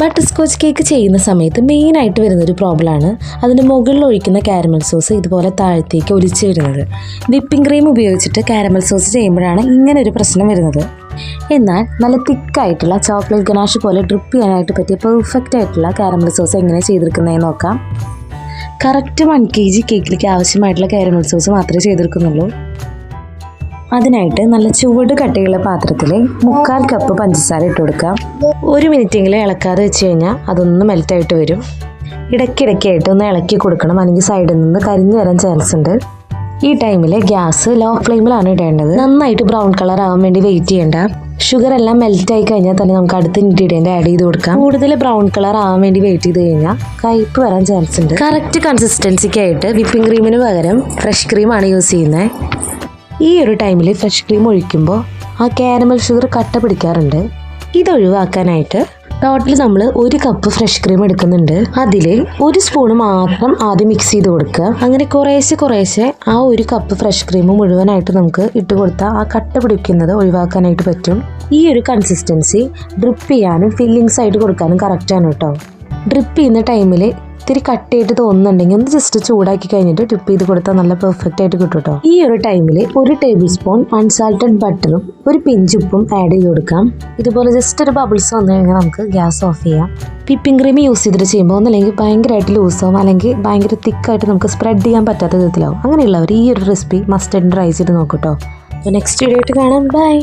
Butter scotch cake ചെയ്യുന്ന സമയത്ത് മെയിനായിട്ട് വരുന്നൊരു പ്രോബ്ലമാണ്. അതിന് മുകളിൽ ഒഴിക്കുന്ന കാരമൽ സോസ് ഇതുപോലെ താഴത്തേക്ക് ഒലിച്ച് വരുന്നത്. വിപ്പിംഗ് ക്രീം ഉപയോഗിച്ചിട്ട് കാരമൽ സോസ് ചെയ്യുമ്പോഴാണ് ഇങ്ങനെ ഒരു പ്രശ്നം വരുന്നത്. എന്നാൽ നല്ല തിക്കായിട്ടുള്ള ചോക്ലേറ്റ് ഗനാഷ് പോലെ ഡ്രിപ്പ് ചെയ്യാനായിട്ട് പറ്റിയ പെർഫെക്റ്റ് ആയിട്ടുള്ള കാരമൽ സോസ് എങ്ങനെ ചെയ്തെടുക്കുന്നതെന്ന് നോക്കാം. കറക്റ്റ് വൺ കെ ജി കേക്കിലേക്ക് ആവശ്യമായിട്ടുള്ള കാരമൽ സോസ് മാത്രമേ ചെയ്തെടുക്കുന്നുള്ളൂ അതിനായിട്ട് നല്ല ചുവട് കട്ടിയുള്ള പാത്രത്തിൽ മുക്കാൽ കപ്പ് പഞ്ചസാര ഇട്ട് കൊടുക്കാം ഒരു മിനിറ്റെങ്കിലും ഇളക്കാതെ വെച്ച് കഴിഞ്ഞാൽ അതൊന്ന് മെൽറ്റായിട്ട് വരും. ഇടയ്ക്കിടയ്ക്കായിട്ട് ഒന്ന് ഇളക്കി കൊടുക്കണം. അല്ലെങ്കിൽ സൈഡിൽ നിന്ന് കരിഞ്ഞു വരാൻ ചാൻസ് ഉണ്ട്. ഈ ടൈമിൽ ഗ്യാസ് ലോ ഫ്ലെയിമിലാണ് ഇടേണ്ടത്. നന്നായിട്ട് ബ്രൗൺ കളർ ആവാൻ വേണ്ടി വെയിറ്റ് ചെയ്യേണ്ട. ഷുഗർ എല്ലാം മെൽറ്റ് ആയി കഴിഞ്ഞാൽ തന്നെ നമുക്ക് അടുത്ത ഇൻഗ്രീഡിയന്റ് ആഡ് ചെയ്ത് കൊടുക്കാം. കൂടുതൽ ബ്രൗൺ കളർ ആവാൻ വേണ്ടി വെയിറ്റ് ചെയ്ത് കഴിഞ്ഞാൽ കയ്പ്പ് വരാൻ ചാൻസ് ഉണ്ട്. കറക്റ്റ് കൺസിസ്റ്റൻസിക്കായിട്ട് വിപ്പിംഗ് ക്രീമിന് പകരം ഫ്രഷ് ക്രീമാണ് യൂസ് ചെയ്യുന്നത് ഈ ഒരു ടൈമിൽ ഫ്രഷ് ക്രീം ഒഴിക്കുമ്പോൾ ആ കാരമൽ ഷുഗർ കട്ട പിടിക്കാറുണ്ട്. ഇത് ഒഴിവാക്കാനായിട്ട് ടോട്ടൽ നമ്മൾ ഒരു കപ്പ് ഫ്രഷ് ക്രീം എടുക്കുന്നുണ്ട്. അതിൽ ഒരു സ്പൂൺ മാത്രം ആദ്യം മിക്സ് ചെയ്ത് കൊടുക്കുക. അങ്ങനെ കുറേശ്ശെ കുറേശ്ശെ ആ ഒരു കപ്പ് ഫ്രഷ് ക്രീം മുഴുവനായിട്ട് നമുക്ക് ഇട്ട് കൊടുത്താൽ ആ കട്ട പിടിക്കുന്നത് ഒഴിവാക്കാനായിട്ട് പറ്റും. ഈ ഒരു കൺസിസ്റ്റൻസി ഡ്രിപ്പ് ചെയ്യാനും ഫില്ലിങ്സ് ആയിട്ട് കൊടുക്കാനും കറക്റ്റാണ് കേട്ടോ. ഡ്രിപ്പ് ചെയ്യുന്ന ടൈമിൽ ഇത്തിരി കട്ടിയായിട്ട് തോന്നുന്നുണ്ടെങ്കിൽ ഒന്ന് ജസ്റ്റ് ചൂടാക്കി കഴിഞ്ഞിട്ട് ടിപ്പ് ചെയ്ത് കൊടുത്താൽ നല്ല പെർഫെക്റ്റ് ആയിട്ട് കിട്ടും കേട്ടോ ഈ ഒരു ടൈമിൽ ഒരു ടേബിൾ സ്പൂൺ അൺസാൾട്ടഡ് ബട്ടറും ഒരു പിഞ്ചുപ്പും ആഡ് ചെയ്ത് കൊടുക്കാം. ഇതുപോലെ ജസ്റ്റ് ഒരു ബബിൾസ് വന്നു കഴിഞ്ഞാൽ നമുക്ക് ഗ്യാസ് ഓഫ് ചെയ്യാം. വിപ്പിംഗ് ക്രീം യൂസ് ചെയ്തിട്ട് ചെയ്യുമ്പോൾ ഒന്നല്ലെങ്കിൽ ഭയങ്കരമായിട്ട് ലൂസാവും അല്ലെങ്കിൽ ഭയങ്കര തിക്കായിട്ട് നമുക്ക് സ്പ്രെഡ് ചെയ്യാൻ പറ്റാത്ത വിധത്തിലാവും. അങ്ങനെയുള്ളവർ ഈ ഒരു റെസിപ്പി മസ്റ്റ് ട്രൈ ചെയ്ത് നോക്കട്ടോ അപ്പോൾ നെക്സ്റ്റ് വീഡിയോ ആയിട്ട് കാണാം. ബൈ